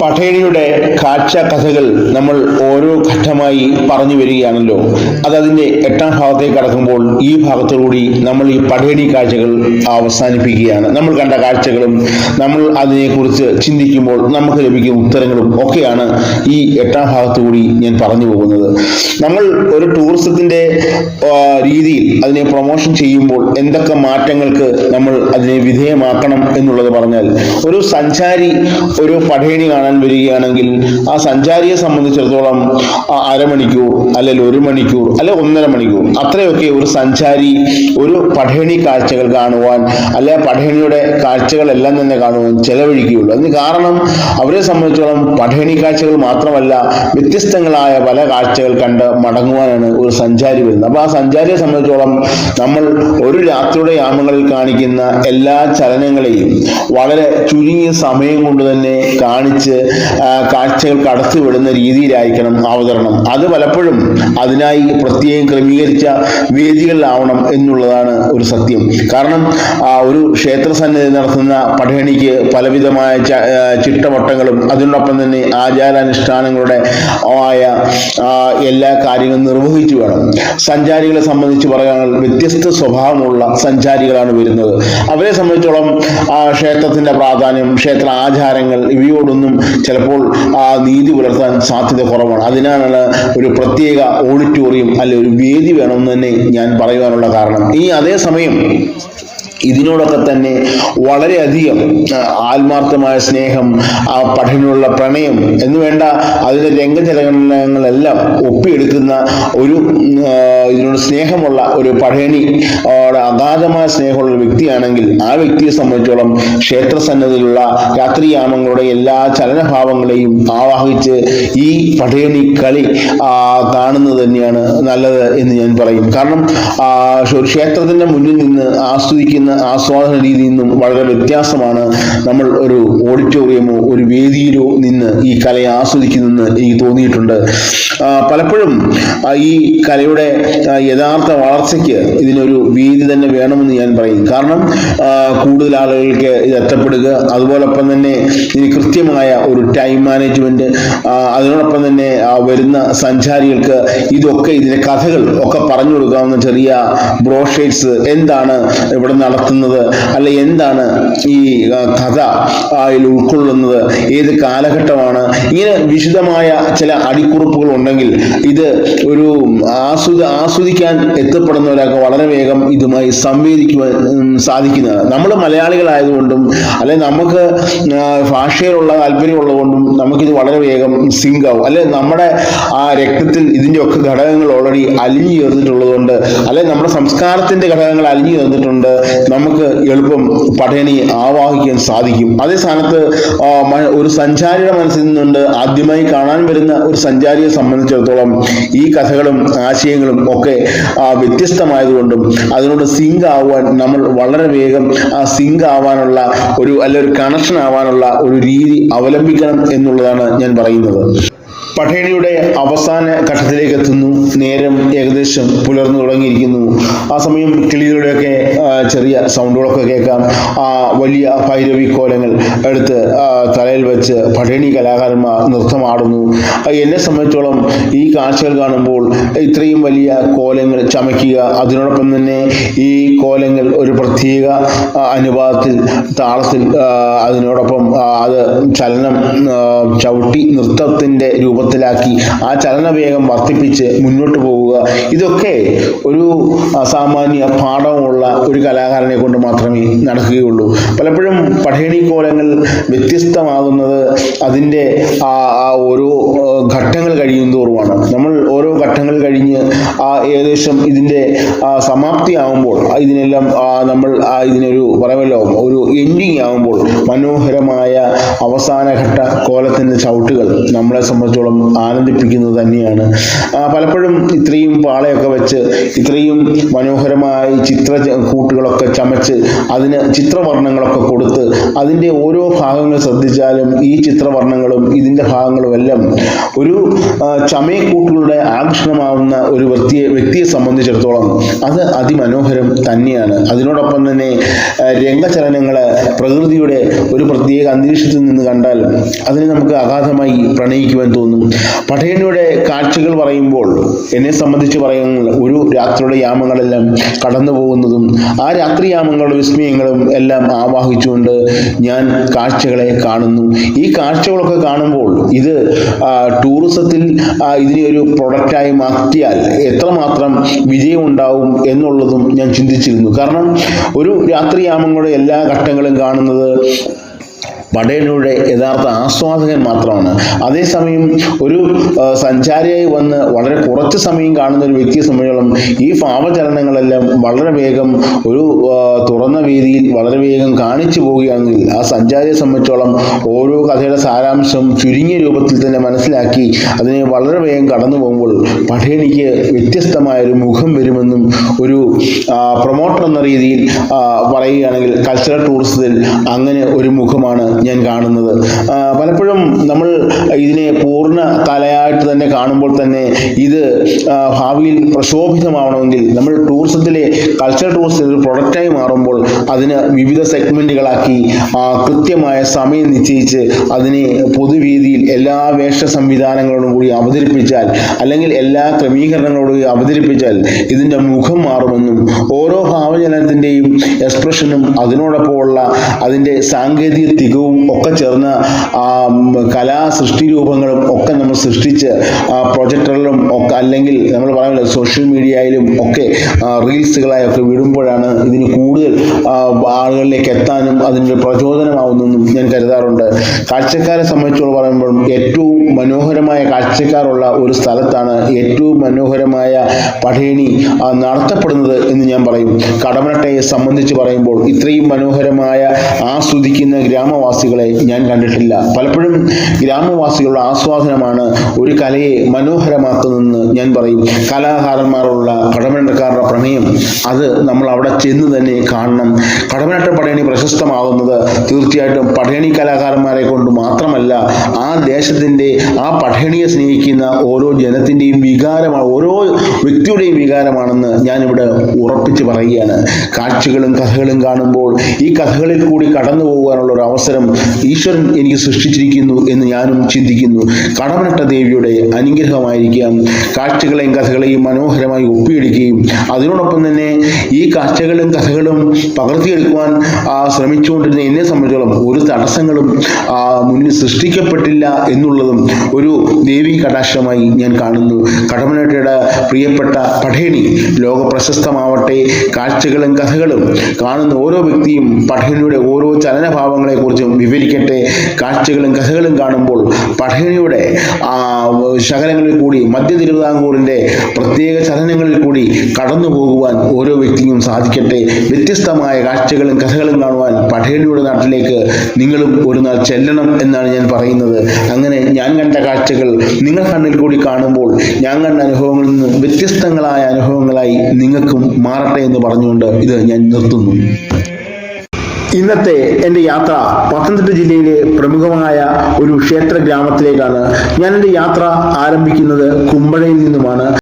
പഠേണിയുടെ കാഴ്ച കഥകൾ നമ്മൾ ഓരോ ഘട്ടമായി പറഞ്ഞു വരികയാണല്ലോ. അതതിന്റെ എട്ടാം ഭാഗത്തേക്ക് കടക്കുമ്പോൾ ഈ ഭാഗത്തുകൂടി നമ്മൾ ഈ പഠേണി കാഴ്ചകൾ അവസാനിപ്പിക്കുകയാണ്. നമ്മൾ കണ്ട കാഴ്ചകളും നമ്മൾ അതിനെക്കുറിച്ച് ചിന്തിക്കുമ്പോൾ നമുക്ക് ലഭിക്കുന്ന ഉത്തരങ്ങളും ഒക്കെയാണ് ഈ എട്ടാം ഭാഗത്തുകൂടി ഞാൻ പറഞ്ഞു പോകുന്നത്. നമ്മൾ ഒരു ടൂറിസത്തിന്റെ രീതിയിൽ അതിനെ പ്രൊമോഷൻ ചെയ്യുമ്പോൾ എന്തൊക്കെ മാറ്റങ്ങൾക്ക് നമ്മൾ അതിനെ വിധേയമാക്കണം എന്നുള്ളത് പറഞ്ഞാൽ ഒരു സഞ്ചാരി ഒരു പഠേണി കാണാൻ വരികയാണെങ്കിൽ ആ സഞ്ചാരിയെ സംബന്ധിച്ചിടത്തോളം അരമണിക്കൂർ അല്ലെങ്കിൽ ഒരു മണിക്കൂർ അല്ലെ ഒന്നര മണിക്കൂർ അത്രയൊക്കെ ഒരു സഞ്ചാരി ഒരു പഠേണി കാഴ്ചകൾ കാണുവാൻ അല്ലെ പഠേണിയുടെ കാഴ്ചകളെല്ലാം തന്നെ കാണുവാൻ ചെലവഴിക്കുകയുള്ളൂ. അതിന് കാരണം അവരെ സംബന്ധിച്ചിടത്തോളം പഠേണി കാഴ്ചകൾ മാത്രമല്ല വ്യത്യസ്തങ്ങളായ പല കാഴ്ചകൾ കണ്ട് മടങ്ങുവാനാണ് ഒരു സഞ്ചാരി വരുന്നത്. അപ്പൊ ആ സഞ്ചാരിയെ സംബന്ധിച്ചോളം നമ്മൾ ഒരു രാത്രിയുടെ യാമങ്ങളിൽ കാണിക്കുന്ന എല്ലാ ചലനങ്ങളെയും വളരെ ചുരുങ്ങിയ സമയം കൊണ്ട് തന്നെ കാണിച്ച് കാഴ്ചകൾ കടത്തിവിടുന്ന രീതിയിലായിരിക്കണം അവതരണം. അത് പലപ്പോഴും അതിനായി പ്രത്യേകം ക്രമീകരിച്ച വേദികളിലാവണം എന്നുള്ളതാണ് ഒരു സത്യം. കാരണം ഒരു ക്ഷേത്ര സന്നിധി നടത്തുന്ന പഠേണിക്ക് പലവിധമായ ചിട്ടവട്ടങ്ങളും അതിനോടൊപ്പം തന്നെ ആചാരാനുഷ്ഠാനങ്ങളുടെ ആയ എല്ലാ കാര്യങ്ങളും നിർവഹിച്ചു വേണം. സഞ്ചാരികളെ സംബന്ധിച്ച് പറയുകയാണെങ്കിൽ വ്യത്യസ്ത സ്വഭാവമുള്ള സഞ്ചാരികളാണ് വരുന്നത്. അവരെ സംബന്ധിച്ചോളം ക്ഷേത്രത്തിന്റെ പ്രാധാന്യം ക്ഷേത്ര ആചാരങ്ങൾ ഇവയോടൊന്നും ചിലപ്പോൾ ആ, നീതി പുലർത്താൻ സാധ്യത കുറവാണ്. അതിനാണ് ഒരു പ്രത്യേക ഓഡിറ്റോറിയം അല്ലെ ഒരു വേദി വേണമെന്ന് തന്നെ ഞാൻ പറയുവാനുള്ള കാരണം. ഈ അതേസമയം ഇതിനോടൊക്കെ തന്നെ വളരെയധികം ആത്മാർത്ഥമായ സ്നേഹം ആ പഠനമുള്ള പ്രണയം എന്ന് വേണ്ട അതിന്റെ രംഗചലനങ്ങളെല്ലാം ഒപ്പിയെടുക്കുന്ന ഒരു ഇതിനോട് സ്നേഹമുള്ള ഒരു പഠനി അഗാധമായ സ്നേഹമുള്ള ഒരു വ്യക്തിയാണെങ്കിൽ ആ വ്യക്തിയെ സംബന്ധിച്ചോളം ക്ഷേത്ര സന്നദ്ധയിലുള്ള രാത്രിയാമങ്ങളുടെ എല്ലാ ചലനഭാവങ്ങളെയും ആവാഹിച്ച് ഈ പഠേണി കളി കാണുന്നത് തന്നെയാണ് നല്ലത് എന്ന് ഞാൻ പറയും. കാരണം ക്ഷേത്രത്തിന്റെ മുന്നിൽ നിന്ന് ആസ്വദിക്കുന്ന ആസ്വാദന രീതിയിൽ നിന്നും വളരെ വ്യത്യാസമാണ് നമ്മൾ ഒരു ഓഡിറ്റോറിയമോ ഒരു വേദിയിലോ നിന്ന് ഈ കലയെ ആസ്വദിക്കുന്നെന്ന് എനിക്ക് തോന്നിയിട്ടുണ്ട്. പലപ്പോഴും ഈ കലയുടെ യഥാർത്ഥ വളർച്ചയ്ക്ക് ഇതിനൊരു വേദി തന്നെ വേണമെന്ന് ഞാൻ പറയും. കാരണം കൂടുതൽ ആളുകൾക്ക് ഇത് എത്തപ്പെടുക അതുപോലൊപ്പം തന്നെ ഇതിന് കൃത്യമായ ഒരു ടൈം മാനേജ്മെന്റ് അതിനോടൊപ്പം തന്നെ വരുന്ന സഞ്ചാരികൾക്ക് ഇതൊക്കെ ഇതിന്റെ കഥകൾ ഒക്കെ പറഞ്ഞു കൊടുക്കാവുന്ന ചെറിയ ബ്രോഷേഴ്സ് എന്താണ് ഇവിടെ നടത്തുന്നത് അല്ലെ എന്താണ് ഈ കഥ അതിൽ ഉൾക്കൊള്ളുന്നത്? ഏത് കാലഘട്ടമാണ്? ഇങ്ങനെ വിശദമായ ചില അടിക്കുറിപ്പുകൾ ഉണ്ടെങ്കിൽ ഇത് ഒരു ആസ്വദ ആസ്വദിക്കാൻ എത്തപ്പെടുന്നവരൊക്കെ വളരെ വേഗം ഇതുമായി സംവേദിക്കുവാൻ സാധിക്കുന്നത് നമ്മൾ മലയാളികളായതുകൊണ്ടും അല്ലെ നമുക്ക് ഭാഷയിലുള്ള താല്പര്യമുള്ളതുകൊണ്ടും നമുക്കിത് വളരെ വേഗം സിങ്ക് ആവും അല്ലെ നമ്മുടെ ആ രക്തത്തിൽ ഇതിന്റെ ഒക്കെ ഘടകങ്ങൾ ഓൾറെഡി അലിഞ്ഞു ചേർന്നിട്ടുള്ളതുകൊണ്ട് അല്ലെ നമ്മുടെ സംസ്കാരത്തിന്റെ ഘടകങ്ങൾ അലിഞ്ഞു ചേർന്നിട്ടുണ്ട് നമുക്ക് എളുപ്പം പഠനി ആവാഹിക്കാൻ സാധിക്കും. അതേ സ്ഥാനത്ത് ഒരു സഞ്ചാരിയുടെ മനസ്സിൽ നിന്നുണ്ട് ആദ്യമായി കാണാൻ വരുന്ന ഒരു സഞ്ചാരിയെ സംബന്ധിച്ചിടത്തോളം ഈ കഥകളും ആശയങ്ങളും ഒക്കെ വ്യത്യസ്തമായതുകൊണ്ടും അതിനോട് സിങ്ക് ആവാൻ നമ്മൾ വളരെ വേഗം ആ സിങ്ക് ആവാനുള്ള ഒരു അല്ലെ ഒരു കണക്ഷൻ ആവാനുള്ള ഒരു രീതി അവലംബിക്കണം എന്നുള്ളതാണ് ഞാൻ പറയുന്നത്. പഠേണിയുടെ അവസാന ഘട്ടത്തിലേക്ക് എത്തുന്നു. നേരം ഏകദേശം പുലർന്നു തുടങ്ങിയിരിക്കുന്നു. ആ സമയം കിളികളുടെയൊക്കെ ആ, സൗണ്ടുകളൊക്കെ കേൾക്കാം. ആ വലിയ ഭൈരവി കോലങ്ങൾ എടുത്ത് തലയിൽ വെച്ച് പഠേണി കലാകാരന്മാർ നൃത്തമാടുന്നു. എന്നെ സംബന്ധിച്ചോളം ഈ കാഴ്ചകൾ കാണുമ്പോൾ ഇത്രയും വലിയ കോലങ്ങൾ ചമയ്ക്കുക അതിനോടൊപ്പം തന്നെ ഈ കോലങ്ങൾ ഒരു പ്രത്യേക അനുപാതത്തിൽ താളത്തിൽ അതിനോടൊപ്പം അത് ചലനം ചവിട്ടി നൃത്തത്തിന്റെ രൂപത്തിലാക്കി ആ ചലനവേഗം വർദ്ധിപ്പിച്ച് മുന്നോട്ട് പോവുക ഇതൊക്കെ ഒരു സാമാന്യ പാഠമുള്ള ഒരു കലാകാരനെ കൊണ്ട് മാത്രമേ നടക്കുകയുള്ളൂ. പലപ്പോഴും പഠേണി കോലങ്ങൾ വ്യത്യസ്തമാകുന്നത് അതിന്റെ ആ ആ ഓരോ ഘട്ടങ്ങൾ കഴിയും തോറുമാണ് നമ്മൾ ഓരോ ഘട്ടങ്ങൾ കഴിഞ്ഞ് ആ ഏകദേശം ഇതിന്റെ സമാപ്തി ആവുമ്പോൾ ഇതിനെല്ലാം നമ്മൾ ഇതിനൊരു പറയുമല്ലോ ഒരു എൻഡിങ് ആവുമ്പോൾ മനോഹരമായ അവസാന ഘട്ട കോലത്തിന്റെ ചവിട്ടുകൾ നമ്മളെ സംബന്ധിച്ച് സംബന്ധിച്ചോളം ആനന്ദിപ്പിക്കുന്നത് തന്നെയാണ്. പലപ്പോഴും ഇത്രയും പാളയൊക്കെ വെച്ച് ഇത്രയും മനോഹരമായി ചിത്ര കൂട്ടുകളൊക്കെ ചമച്ച് അതിന് ചിത്രവർണങ്ങളൊക്കെ കൊടുത്ത് അതിന്റെ ഓരോ ഭാഗങ്ങൾ ശ്രദ്ധിച്ചാലും ഈ ചിത്രവർണങ്ങളും ഇതിന്റെ ഭാഗങ്ങളും എല്ലാം ഒരു ചമയക്കൂട്ടുകളുടെ ആകർഷണമാവുന്ന ഒരു വ്യക്തിയെ വ്യക്തിയെ സംബന്ധിച്ചിടത്തോളം അത് അതിമനോഹരം തന്നെയാണ്. അതിനോടൊപ്പം തന്നെ രംഗചലനങ്ങൾ പ്രകൃതിയുടെ ഒരു പ്രത്യേക അന്തരീക്ഷത്തിൽ നിന്ന് കണ്ടാൽ അതിനെ നമുക്ക് അഗാധമായി പ്രണയിക്കുവാൻ തോന്നും. പടയണിയുടെ കാഴ്ചകൾ പറയുമ്പോൾ എന്നെ സംബന്ധിച്ച് പറയുന്ന ഒരു രാത്രിയുടെ യാമങ്ങളെല്ലാം കടന്നു പോകുന്നതും ആ രാത്രി യാമങ്ങളുടെ വിസ്മയങ്ങളും എല്ലാം ആവാഹിച്ചുകൊണ്ട് ഞാൻ കാഴ്ചകളെ കാണുന്നു. ഈ കാഴ്ചകളൊക്കെ കാണുമ്പോൾ ഇത് ടൂറിസത്തിൽ ഇതിനെ ഒരു പ്രൊഡക്റ്റായി മാറ്റിയാൽ എത്രമാത്രം വിജയം ഉണ്ടാവും എന്നുള്ളതും ഞാൻ ചിന്തിച്ചിരുന്നു. കാരണം ഒരു രാത്രിയാമങ്ങളുടെ എല്ലാ ഘട്ടങ്ങളും കാണുന്നത് പടയണിയുടെ യഥാർത്ഥ ആസ്വാദകൻ മാത്രമാണ്. അതേസമയം ഒരു സഞ്ചാരിയായി വന്ന് വളരെ കുറച്ച് സമയം കാണുന്ന ഒരു വ്യക്തിയെ സംബന്ധിച്ചോളം ഈ ഭാവചലനങ്ങളെല്ലാം വളരെ വേഗം ഒരു തുറന്ന വേദിയിൽ വളരെ വേഗം കാണിച്ചു പോവുകയാണെങ്കിൽ ആ സഞ്ചാരിയെ സംബന്ധിച്ചോളം ഓരോ കഥയുടെ സാരാംശം ചുരുങ്ങിയ രൂപത്തിൽ തന്നെ മനസ്സിലാക്കി അതിനെ വളരെ വേഗം കടന്നു പോകുമ്പോൾ പടയണിക്ക് വ്യത്യസ്തമായ ഒരു മുഖം വരുമെന്നും ഒരു പ്രൊമോട്ടർ എന്ന രീതിയിൽ പറയുകയാണെങ്കിൽ കൾച്ചറൽ ടൂറിസത്തിൽ അങ്ങനെ ഒരു മുഖമാണ് ഞാൻ കാണുന്നത്. പലപ്പോഴും നമ്മൾ ഇതിനെ പൂർണ കലയായിട്ട് തന്നെ കാണുമ്പോൾ തന്നെ ഇത് ഭാവിയിൽ പ്രശോഭിതമാവണമെങ്കിൽ നമ്മൾ ടൂറിസത്തിലെ കൾച്ചർ ടൂറിസത്തിൽ ഒരു പ്രൊഡക്റ്റായി മാറുമ്പോൾ അതിന് വിവിധ സെഗ്മെന്റുകളാക്കി കൃത്യമായ സമയം നിശ്ചയിച്ച് അതിനെ പൊതുവേദിയിൽ എല്ലാ വേഷ സംവിധാനങ്ങളോടും കൂടി അവതരിപ്പിച്ചാൽ അല്ലെങ്കിൽ എല്ലാ ക്രമീകരണങ്ങളോടും കൂടി അവതരിപ്പിച്ചാൽ ഇതിന്റെ മുഖം മാറുമെന്നും ഓരോ ഭാവചലനത്തിന്റെയും എക്സ്പ്രഷനും അതിനോടൊപ്പമുള്ള അതിന്റെ സാങ്കേതിക തികവും ഒക്കെ ചേർന്ന കലാ സൃഷ്ടി രൂപങ്ങളും ഒക്കെ നമ്മൾ സൃഷ്ടിച്ച് പ്രൊജക്ടറിലും ഒക്കെ അല്ലെങ്കിൽ നമ്മൾ പറയുന്നത് സോഷ്യൽ മീഡിയയിലും ഒക്കെ റീൽസുകളായൊക്കെ വിടുമ്പോഴാണ് ഇതിന് കൂടുതൽ ആളുകളിലേക്ക് എത്താനും അതിന്റെ പ്രചോദനമാവുന്നെന്നും ഞാൻ കരുതാറുണ്ട്. കാഴ്ചക്കാരെ സംബന്ധിച്ചോളം പറയുമ്പോഴും ഏറ്റവും മനോഹരമായ കാഴ്ചക്കാരുള്ള ഒരു സ്ഥലത്താണ് ഏറ്റവും മനോഹരമായ പഠേണി നടത്തപ്പെടുന്നത് എന്ന് ഞാൻ പറയും. കടമനട്ടയെ സംബന്ധിച്ച് പറയുമ്പോൾ ഇത്രയും മനോഹരമായ ആസ്വദിക്കുന്ന ഗ്രാമവാസികളെ ഞാൻ കണ്ടിട്ടില്ല. പലപ്പോഴും ഗ്രാമവാസികളുടെ ആസ്വാദനമാണ് ഒരു കലയെ മനോഹരമാക്കുന്നതെന്ന് ഞാൻ പറയും. കലാകാരന്മാരുള്ള കടമനക്കാരുടെ പ്രണയം അത് നമ്മൾ അവിടെ ചെന്ന് തന്നെ കാണണം. കടമനട്ട പടയണി പ്രശസ്തമാകുന്നത് തീർച്ചയായിട്ടും പടയണി കലാകാരന്മാരെ കൊണ്ട് മാത്രമല്ല ആ ദേശത്തിന്റെ ആ പടയണിയെ സ്നേഹിക്കുന്ന ഓരോ ജനത്തിന്റെയും വികാരമാണ് ഓരോ വ്യക്തിയുടെയും വികാരമാണെന്ന് ഞാനിവിടെ ഉറപ്പിച്ച് പറയുകയാണ്. കാഴ്ചകളും കഥകളും കാണുമ്പോൾ ഈ കഥകളിൽ കൂടി കടന്നു പോകാനുള്ള ഒരു അവസരം ഈശ്വരൻ എനിക്ക് സൃഷ്ടിച്ചിരിക്കുന്നു എന്ന് ഞാനും ചിന്തിക്കുന്നു. കടമനട്ട ദേവിയുടെ അനുഗ്രഹമായിരിക്കാം. കാഴ്ചകളെയും കഥകളെയും മനോഹരമായി ഒപ്പിയെടുക്കുകയും അതിനോടൊപ്പം തന്നെ ഈ കാഴ്ചകളും കഥകളും പകർത്തിയെടുക്കുവാൻ ശ്രമിച്ചുകൊണ്ടിരുന്ന എന്നെ സംബന്ധിച്ചോളം ഒരു തടസ്സങ്ങളും മുന്നിൽ സൃഷ്ടിക്കപ്പെട്ടില്ല എന്നുള്ളതും ഒരു ദേവി കടാക്ഷമായി ഞാൻ കാണുന്നു. കടമനട്ടയുടെ പ്രിയപ്പെട്ട പഠേണി ലോക പ്രശസ്തമാവട്ടെ കാഴ്ചകളും കഥകളും കാണുന്ന ഓരോ വ്യക്തിയും പഠേണിയുടെ ഓരോ ചലനഭാവങ്ങളെക്കുറിച്ചും വിവരിക്കട്ടെ. കാഴ്ചകളും കഥകളും കാണുമ്പോൾ പഠനയുടെ ആ ശകലങ്ങളിൽ കൂടി മധ്യ തിരുവിതാംകൂറിന്റെ പ്രത്യേക ചലനങ്ങളിൽ കൂടി കടന്നു പോകുവാൻ ഓരോ വ്യക്തിക്കും സാധിക്കട്ടെ. വ്യത്യസ്തമായ കാഴ്ചകളും കഥകളും കാണുവാൻ പഠേണിയുടെ നാട്ടിലേക്ക് നിങ്ങളും ഒരു നാൾ ചെല്ലണം എന്നാണ് ഞാൻ പറയുന്നത്. അങ്ങനെ ഞാൻ കണ്ട കാഴ്ചകൾ നിങ്ങൾ കണ്ണിൽ കൂടി കാണുമ്പോൾ ഞാൻ കണ്ട അനുഭവങ്ങളിൽ നിന്ന് വ്യത്യസ്തങ്ങളായ അനുഭവങ്ങളായി നിങ്ങൾക്കും മാറട്ടെ എന്ന് പറഞ്ഞുകൊണ്ട് ഇത് ഞാൻ നിർത്തുന്നു. ഇന്നത്തെ എന്റെ യാത്ര പത്തനംതിട്ട ജില്ലയിലെ പ്രമുഖമായ ഒരു ക്ഷേത്ര ഗ്രാമത്തിലേക്കാണ്. ഞാൻ എന്റെ യാത്ര ആരംഭിക്കുന്നത് കുമ്പഴയിൽ നിന്നുമാണ്.